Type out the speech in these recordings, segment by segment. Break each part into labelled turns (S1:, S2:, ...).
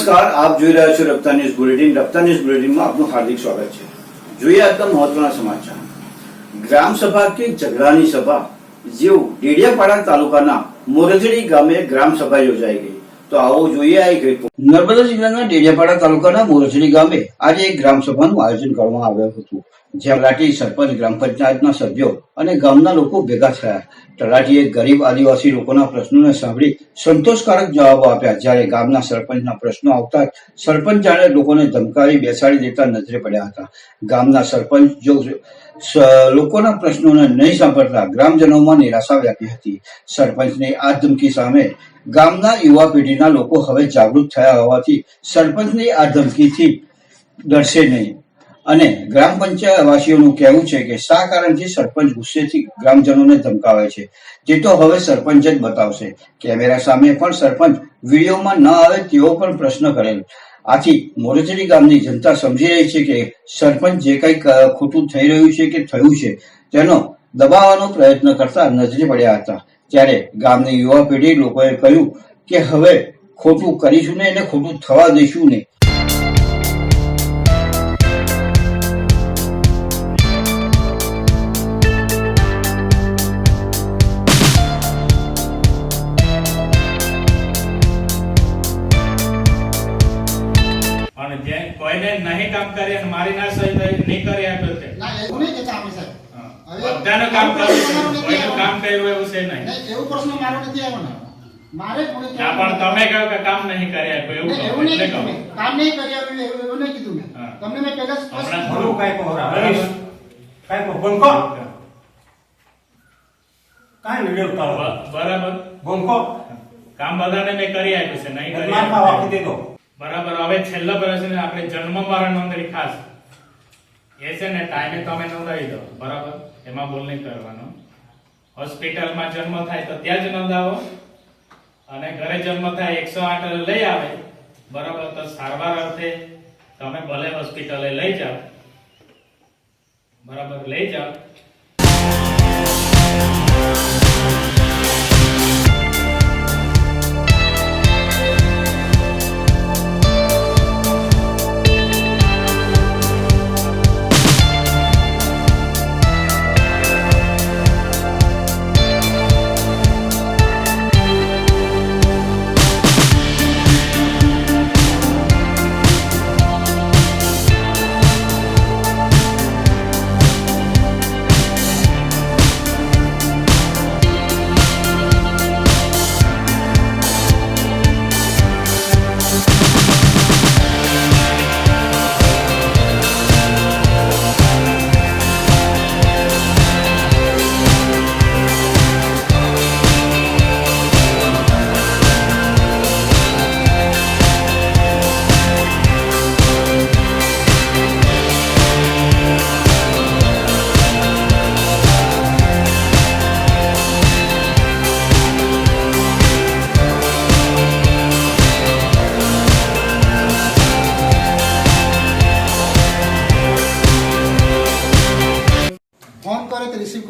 S1: નમસ્કાર, આપ જોઈ રહ્યા છો Rafta news bulletin. Rafta news બુલેટિનમાં આપનું હાર્દિક સ્વાગત છે. જોઈએ આજના મહત્વના સમાચાર. ગ્રામ સભા કે ઝઘડાની સભા જેવું ડેડિયાપાડા તાલુકાના મોરજડી ગામે ગ્રામ સભા યોજાઈ ગઈ. તો આવો જોઈએ આ એક રિપોર્ટ નર્મદા જિલ્લાના ડેડિયાપાડા તાલુકાના મોરજડી ગામે આજે એક ગ્રામ સભાનું આયોજન કરવામાં આવ્યું હતું. જ્યાં તલાટી સરપંચ, ગ્રામ પંચાયતના સભ્યો અને ગામના લોકો ભેગા થયા. તલાટીએ ગરીબ આદિવાસી લોકોના પ્રશ્નોને સાંભળી સંતોષકારક જવાબો આપ્યા. જ્યારે ગામના સરપંચના પ્રશ્નો આવતા સરપંચ જાણે લોકોને ધમકાવી બેસાડી દેતા નજરે પડ્યા હતા. ગામના સરપંચ જો લોકોના પ્રશ્નોને નહીં સાંભળતા ગ્રામજનોમાં નિરાશા વ્યાપી હતી. સરપંચની આ ધમકી સામે ગામના યુવા પેઢીના લોકો હવે જાગૃત થયા હોવાથી સરપંચની આ ધમકીથી ડરશે નહીં. અને ગ્રામ પંચાયતવાસીઓનું કહેવું છે કે શા કારણથી સરપંચ ગુસ્સેથી ગ્રામજનોને ધમકાવે છે? તે તો હવે સરપંચ જ બતાવશે. કેમેરા સામે પણ સરપંચ વિડીયોમાં ન આવે તેવો પણ પ્રશ્ન કરેલ. આથી મોરચડી ગામની જનતા સમજી રહી છે કે સરપંચ જે કંઈ ખોટું થઈ રહ્યું છે કે થયું છે, તેનો દબાવવાનો પ્રયત્ન કરતા નજરે પડ્યા હતા. ત્યારે ગામની યુવા પેઢી લોકોએ કહ્યું કે હવે ખોટું કરીશું ને એને ખોટું થવા દઈશું નહીં
S2: બધાનું કામ
S3: કરવું
S2: કોઈનું કામ કર્યું એવું છે નહીં.
S3: એવું પ્રશ્ન મારો નથી આવ્યો મારે કોઈ
S2: ના પણ તમે કહો કે કામ નહીં કર્યા કોઈ એવું કહો
S3: એવું નહીં
S2: એટલે કહો.
S3: કામ નહીં કર્યા એવું એવું નહીં કીધું મેં. તમને મેં પહેલા સ્પષ્ટ
S4: થોડું કાઈ કહો રા.
S2: કાઈ
S4: કાંઈ કહો. બોલકો. કાંઈ નહીં રેવતા હોય.
S2: બ- બરાબર.
S4: બોલકો.
S2: કામ બધાને મેં કરી આપ્યું છે નહીં કરી આપ્યું. બરાબર. હવે છેલ્લા પ્રશ્ન આપણે જન્મ મરણ નોંધણી ખાસ. એ છે ને ટાઈમે તમે નોંધાવી દો. બરાબર? એમાં ભૂલ નહીં કરવાનો. હોસ્પિટલમાં જન્મ થાય તો ત્યાં જ નોંધાવો. અને ઘરે જન્મ થાય એકસો આઠ લઈ આવે. બરાબર? તો સારવાર અર્થે તમે ભલે હોસ્પિટલે લઈ જાઓ. બરાબર? લઈ જાઓ.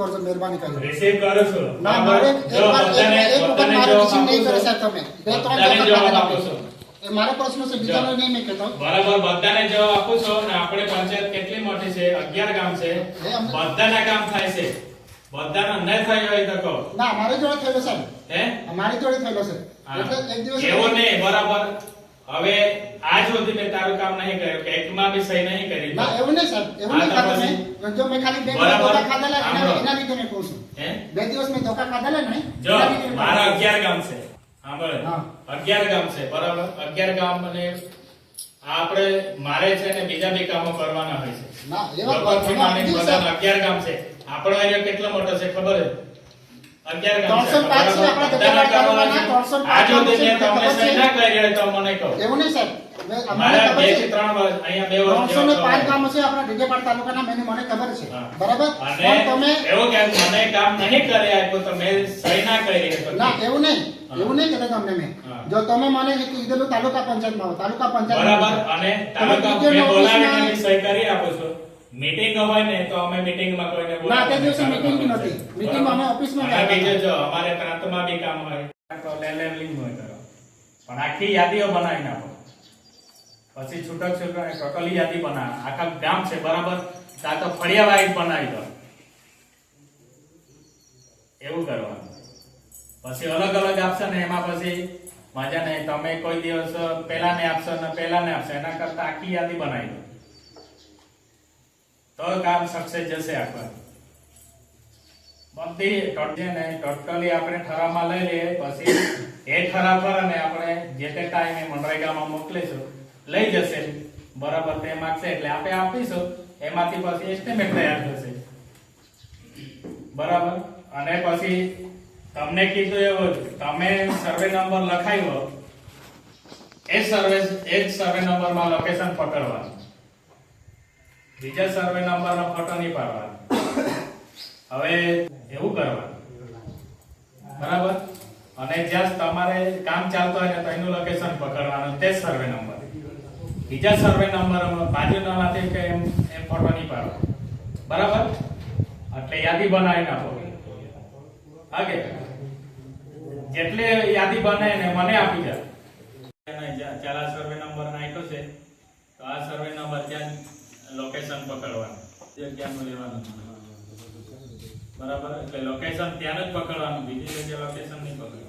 S3: કરજો મહેરબાની કરી
S2: રિસીવ કરો છો.
S3: ના મારે એક વાર એક- વખત મારે રિસીવ નહીં કરે. સાહેબ તમે. બે ત્રણ વખત
S2: જવાબ આપો
S3: છો. એ મારો પ્રશ્ન છે બીજાનો નહીં મેં કહેતો
S2: બરાબર બધાને જવાબ આપો છો ને આપણે પંચાયત કેટલી મોટી છે? 11 ગામ છે. બધાના કામ થાય છે. બધાનો ન થાય હોય તો કહો.
S3: ના મારી જોડે થયેલો સાહેબ.
S2: હે?
S3: મારી જોડે થયેલો છે. એટલે એક દિવસ
S2: એવો નહીં બરાબર. હવે આજ સુધી મેં તારું કામ નહીં કર્યું કે એકમાં બી સહી નહીં કરી.
S3: ના એવું નહીં સર એવું નહીં
S2: તો
S3: મેં જો મેં ખાલી બે દિવસ ધોકા ખાધેલા એના એના લીધે મેં કહું છું.
S2: હે?
S3: બે દિવસ મેં ધોકા ખાધેલા ને
S2: જો મારા 11 ગામ છે. સાંભળ.
S3: હા.
S2: 11 ગામ છે બરાબર? 11 ગામ અને આપણે મારે છે ને બીજા બી કામો કરવાના હોય છે.
S3: ના એવા ઘણા
S2: માંડીને
S3: નથી
S2: 11 ગામ છે. આપણો એરિયા કેટલો મોટો છે ખબર છે? 11 ગામ છે
S3: 305 છે આપણા
S2: બધાના
S3: તાલુકાના,
S2: કામો
S3: 305
S2: આજ સુધી
S3: છે,
S2: મેં તમને સહી ના કરી તો મને કહો.
S3: એવું નહીં અમને
S2: મારા બેથી ત્રણ વર્ષ અહીંયા બે વર્ષ
S3: ત્રણસો ને પાંચ
S2: થવા
S3: છે આપણા ડેડિયાપાડા તાલુકાના મને મને ખબર છે. બરાબર? પણ તમે
S2: એવું કે મને કામ નહીં કરી આપ્યું તો મેં સહી ના કરી
S3: ના એવું નહીં. એવું નહીં કહેતો તમને મેં. જો તમે મને કીધેલું તાલુકા પંચાયતમાં તાલુકા પંચાયત
S2: બરાબર અને તાલુકા મેં બોલાવીને સહી કરી આપું છું. મીટિંગ હોય ને તો અમે મીટિંગમાં કોઈને
S3: ના તે દિવસે
S2: તાલુકા
S3: meeting બી
S2: પંચાયત.
S3: નથી. માં અમે
S2: બરાબર.
S3: ઓફિસમાં ગયા
S2: બીજું જો અમારે પ્રાંતમાં બી કામ હોય. તો લેલેમ હોય કરો પણ આખી યાદીઓ બનાવી નાખો પછી છૂટક છૂટક કકલી યાદી બનાવે. આખા ગામ છે, બરાબર? તા તો ફળિયા વાઇઝ બનાવી દો. એવું કરવાનું. પછી અલગ અલગ આપશે ને, એમાં પછી મજા નહીં. તમે કોઈ દિવસ પેલા ને આપશો ને પેલા ને આપશો, એના કરતા આખી યાદી બનાવી દો. તો કામ સક્સેસ જશે આપણને બધી ટોટજે ને ટોટલી આપણે ઠરાવમાં લઈ લઈએ. પછી એ ઠરાવ પર અને આપણે જે તે ટાઈમે મનરેગામાં મોકલીશું. લઈ જશે. બરાબર તે માગશે એટલે આપણે આપીશું. એમાંથી પછી એસ્ટિમેટ તૈયાર થશે. બરાબર? અને પછી તમને કીધું એવું તમે સર્વે નંબર લખાવ્યો, એ સર્વે એ જ સર્વે નંબરમાં લોકેશન પકડવાનું. બીજા સર્વે નંબરનો ફોટો નહીં પાડવાનો. હવે એવું કરવાનું. બરાબર? અને જ્યાં તમારે કામ ચાલતું હોય ને તો એનું લોકેશન પકડવાનું, તે સર્વે નંબર બીજા સર્વે નંબર બાજુના માંથી કે એમ એમ ફોટો નહીં પાડો. બરાબર? એટલે યાદી બનાવી નાખો. હાકે જેટલે યાદી બને ને મને આપી જાય ચાલ આ સર્વે નંબર નાખ્યો છે. તો આ સર્વે નંબર ત્યાં લોકેશન પકડવાનું. જગ્યાનું લેવાનું. બરાબર? એટલે લોકેશન ત્યાં જ પકડવાનું. બીજી જગ્યાએ લોકેશન નહીં પકડવાનું.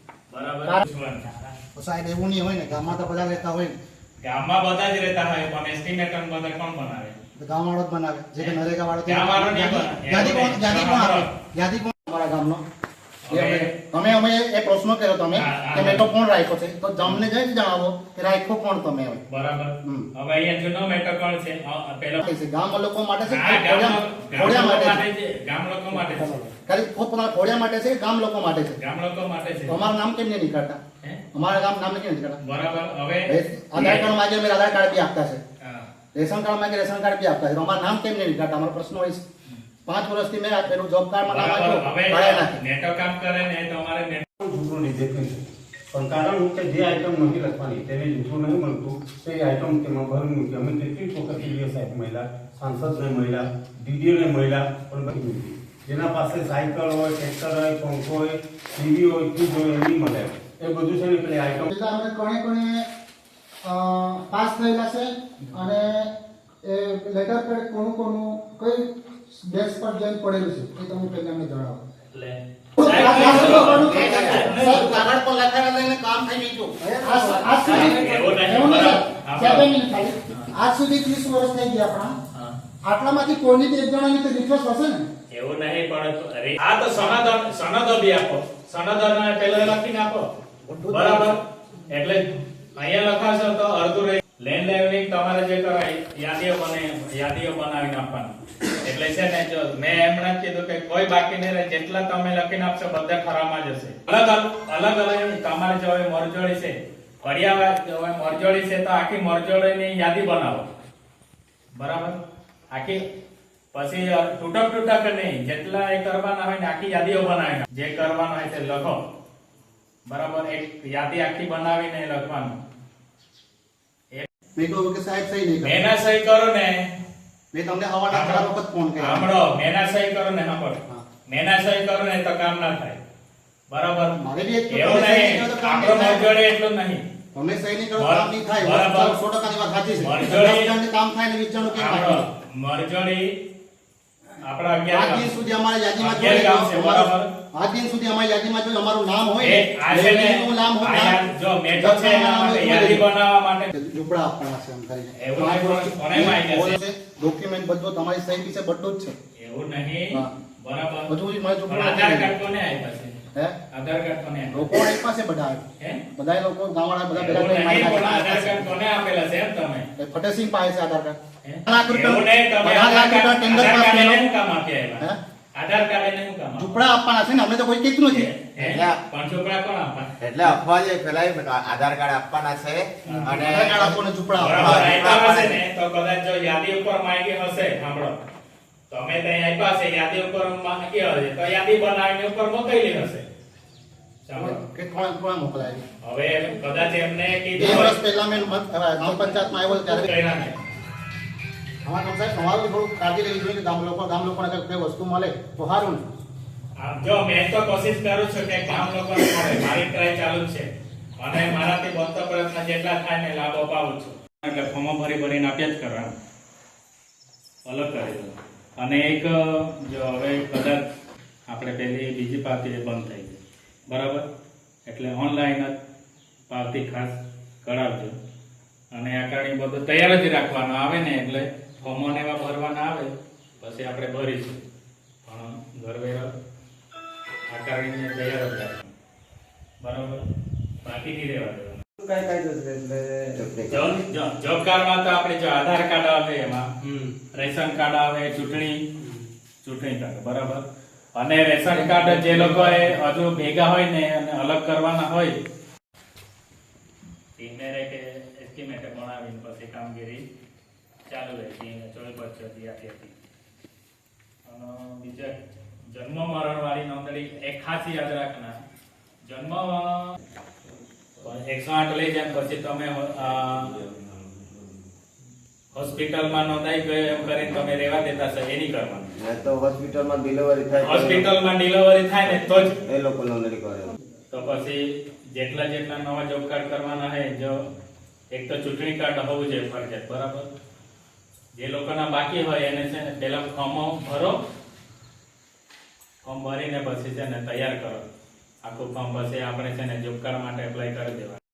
S2: બરાબર.
S3: સાહેબ એવું નહીં હોય ને ગામમાં તો બધા રહેતા હોય. ને
S2: ગામમાં બધા જ રહેતા હોય પણ એસ્ટિમેટ બધા કોણ બનાવે?
S3: તો ગામવાળો જ બનાવે. જે કે નરેગા વાળો ગામ
S2: વાળો નહીં બનાવે.
S3: યાદી કોણ યાદી કોણ યાદી કોણ અમારા ગામનો. એ અમે- એ પ્રશ્ન કર્યો તમે. કે મેટો કોણ રાખ્યો છે. તો તમને જઈ જણાવો કે રાખ્યો કોણ તમે હવે
S2: બરાબર. હવે અહીંયા જૂનો મેટો કોણ છે પહેલો
S3: છે. ગામ લોકો માટે છે ખોડિયા માટે
S2: છે. ગામ લોકો માટે છે.
S3: ખાલી પોતપોતાના ખોડિયા માટે છે ગામ લોકો માટે છે?
S2: ગામ લોકો માટે છે.
S3: તમારું નામ કેમ નહીં નીકળતા? અમારા ગામ નામ કેમ નીકળતા?
S2: બરાબર. હવે
S3: આધાર કાર્ડ માંગે અમે આધાર કાર્ડ બી આપતા છે. રેશન કાર્ડ માંગે રેશન કાર્ડ બી આપતા છે? અમારું નામ કેમ નહીં નીકળતા? અમારો પ્રશ્ન હોય છે. પાંચ વર્ષથી મેં પેલું જોબ કાર્ડમાં નામ આપ્યું.
S2: નેટો કામ કરે ને તો અમારે net-
S4: જૂનું નહીં દેખાય પણ કારણ કે જે આઈટમ નથી લખવાની તેને જૂઠું નહીં મળતું તે આઈટમ તેમાં ભરવું કે અમે કેટલી વખત સાહેબ મહિલા સાંસદને મહિલા ડીડીઓને મહિલા પણ બધી નથી. જેના પાસે સાયકલ હોય ટ્રેક્ટર હોય પંખો હોય ટીવી હોય ફ્રીજ હોય એ નહીં મળે. એ બધું છે ને પેલી આઈટમ
S3: એટલે અમે કોણે પાસ થયેલા છે અને એ લેટર પેડ કોનું કોનું કઈ બેસ પર જઈને પડેલું છે એ તમે પહેલા મને જણાવો. આજ સુધી 30 વર્ષ થઈ ગયા આપણા. આટલામાંથી કોઈની એક જણાની તો રિક્વેસ્ટ હશે ને?
S2: એવું નહીં પણ અરે, આ તો સનદ સનદો બી આપો. સનદ ને પેલો એ લખીને આપો. બરાબર? એટલે અહીંયા લખાશો તો અડધું રહી લેન્ડ લેવલિંગ તમારે જે કરાય યાદીઓ બને યાદીઓ બનાવીને આપવાની. એટલે છે ને જો મેં એમણે કીધું કે કોઈ બાકી નહીં રહે જેટલા તમે લખીને આપશો બધા ખરામાં જશે. અલગ અલગ અલગ તમારે જો હવે મરજોડી છે. ફળિયા જો હવે મરજોડી છે તો આખી મરજોડીની યાદી બનાવો. બરાબર? આખી? પછી તૂટક તૂટક નહીં જેટલા એ કરવાના હોય ને આખી યાદીઓ બનાવી જે કરવાનું હોય તે લખો. બરાબર? એક યાદી આખી બનાવીને લખવાનું.
S3: મેં કહ્યું કે સાહેબ સહી નહીં
S2: મેના સહી કરો ને
S3: મેં તમને હવાના ચાર વખત ફોન કર્યો.
S2: સાંભળો મેના સહી કરો ને સાંભળો મેના સહી કરો ને તો કામ ના થાય. બરાબર?
S3: મારે બી એટલું
S2: એવું નહીં. આપણો
S3: થાય.
S2: એટલું નહીં.
S3: તમે સહી નહીં કરો કામ નહીં થાય.
S2: બરાબર.
S3: 100% ની વાત સાચી છે.
S2: મરજોડી-
S3: કામ થાય ને
S2: વિચારો
S3: કે
S2: મરજોડી આપણા.
S3: દિન સુધી અમારી યાદીમાં
S2: અગિયાર ગામ છે, બરાબર.
S3: અમારું- આજ દિન સુધી અમારી યાદીમાં જો અમારું નામ હોય
S2: આ છે ને
S3: નામ હોય
S2: જો મેઠો છે એના માટે યાદી બનાવવા માટે.
S3: ઝૂંપડા આપવાના છે એમ કરીને.
S2: એવું નહીં, પણ કોને માગ્યા
S3: ડોક્યુમેન્ટ બધું તમારી સહી છે બધું જ છે.
S2: એવું નહીં બરાબર.
S3: બધું જ ઝૂંપડા
S2: આધાર કાર્ડ કોને આપ્યા છે?
S3: હે?
S2: આધાર કાર્ડ કોને
S3: લોકો આપ્યા છે બધા
S2: હે?
S3: બધા લોકો ગામવાળા બધા ભેગા થઈને
S2: નહીં,
S3: મારી
S2: પણ આધાર કાર્ડ કોને આપેલા છે એમ તમે?
S3: એ પાસે છે આધાર કાર્ડ. લાખ રૂપિયા-
S2: એવું નહીં, તમે
S3: બધા લાખ રૂપિયા ટેન્ડર
S2: આધાર
S3: પાસ
S2: કાર્ડ
S3: થયેલો.
S2: એને કામ આપી આધાર કાર્ડ એને શું કામ
S3: ઝૂંપડા આપવાના છે ને અમે તો કોઈ કીધું નથી?
S2: પણ કોણ આપવાના?
S5: એટલે અફવા જે ફેલાય આધાર કાર્ડ આપવાના છે અને
S3: આધાર કાર્ડ આપો ઝૂંપડા આપો.
S2: બરાબર, ને તો કદાચ જો યાદી ઉપર માંગી હશે સાંભળો. તમે ત્યાં આપ્યા હશે યાદી ઉપર કે હશે તો યાદી બનાવીને ઉપર મોકલેલી હશે.
S3: કે કોણ કોણ મોકલાય?
S2: હવે કદાચ એમને કીધું
S3: વર્ષ પહેલા મેં ગ્રામ પંચાયતમાં આવ્યો ત્યારે
S2: નહીં.
S3: અમારા ગામ સાહેબ તમારું થોડું કાળજી લેવી જોઈએ કે ગામ લોકો ગામ લોકોને અગર કોઈ વસ્તુ મળે તો સારું
S2: આમ જો મેં તો કોશિશ કરું છું કે ગામ લોકોને મળે. મારી ટ્રાય ચાલુ છે. અને મારાથી બનતો પ્રયત્ન જેટલા થાય ને લાભ અપાવું છું. એટલે ફોર્મ ભરી ભરીને આપ્યા જ કરવાનું. અલગ કરી દો અને એક જો હવે કદાચ આપણે પહેલી, બીજી એ બંધ થઈ ગઈ. બરાબર? એટલે ઓનલાઈન જ પાવતી ખાસ કરાવજો. અને આ કારણે બધું તૈયાર જ રાખવાનું આવે ને, એટલે ફોર્મો ને એવા ભરવાના આવે, પછી આપણે ભરીશું. પણ ઘરવેરા આ કારણે તૈયાર જ રાખવાનું. બરાબર? બાકી નહીં રહેવા
S5: કઈ કઈ જશે એટલે
S2: જોબ- કાર્ડમાં તો આપણે જો આધાર કાર્ડ આવે એમાં રેશન કાર્ડ આવે ચૂંટણી ચૂંટણી કાર્ડ બરાબર? અને રેશન કાર્ડ જે લોકોએ હજુ ભેગા હોય ને અને અલગ કરવાના હોય ઇમેરે કે એસ્ટિમેટ બનાવીને પછી કામગીરી ચાલુ રહે છે ચોવીસ પચીસ આપી હતી અને બીજા જન્મ મરણ વાળી નોંધણી એક ખાસ યાદ રાખના જન્મ એકસો આઠ લઈ જાય પછી તમે હોસ્પિટલમાં નોંધાઈ ગયો એમ કરીને તમે રહેવા દેતા છો એ નહીં કરવાનું.
S5: તો હોસ્પિટલમાં ડિલિવરી થાય
S2: હોસ્પિટલમાં ડિલિવરી થાય ને તો જ.
S5: એ લોકો નોંધણી કરે.
S2: તો પછી જેટલા જેટલા નવા જોબ કાર્ડ કરવાના હે જો એક તો ચૂંટણી કાર્ડ હોવું જોઈએ ફરજિયાત બરાબર? જે લોકોના બાકી હોય એને છે ને પેલા ફોર્મો ભરો ફોર્મ ભરીને પછી છે ને તૈયાર કરો. આખું ફોર્મ પછી આપણે છે ને જોબ કાર્ડ માટે એપ્લાય કરી દેવાનું.